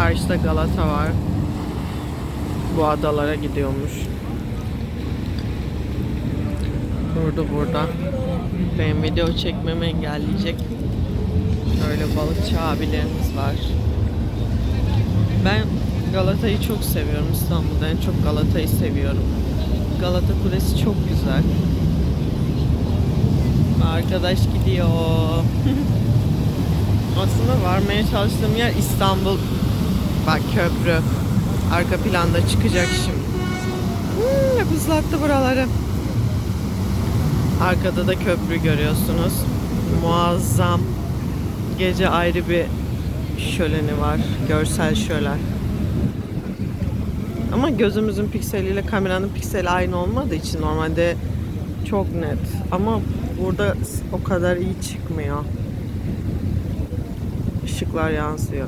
Karşıda Galata var. Bu adalara gidiyormuş. Durdu burada. Benim video çekmemi engelleyecek. Öyle balıkçı abilerimiz var. Ben Galata'yı çok seviyorum. İstanbul'da en çok Galata'yı seviyorum. Galata Kulesi çok güzel. Arkadaş gidiyor. Aslında varmaya çalıştığım yer İstanbul. Bak köprü. Arka planda çıkacak şimdi. Hmm, ıslattı buraları. Arkada da köprü görüyorsunuz. Muazzam. Gece ayrı bir şöleni var. Görsel şölen. Ama gözümüzün pikseliyle kameranın pikseli aynı olmadığı için normalde çok net. Ama burada o kadar iyi çıkmıyor. Işıklar yansıyor.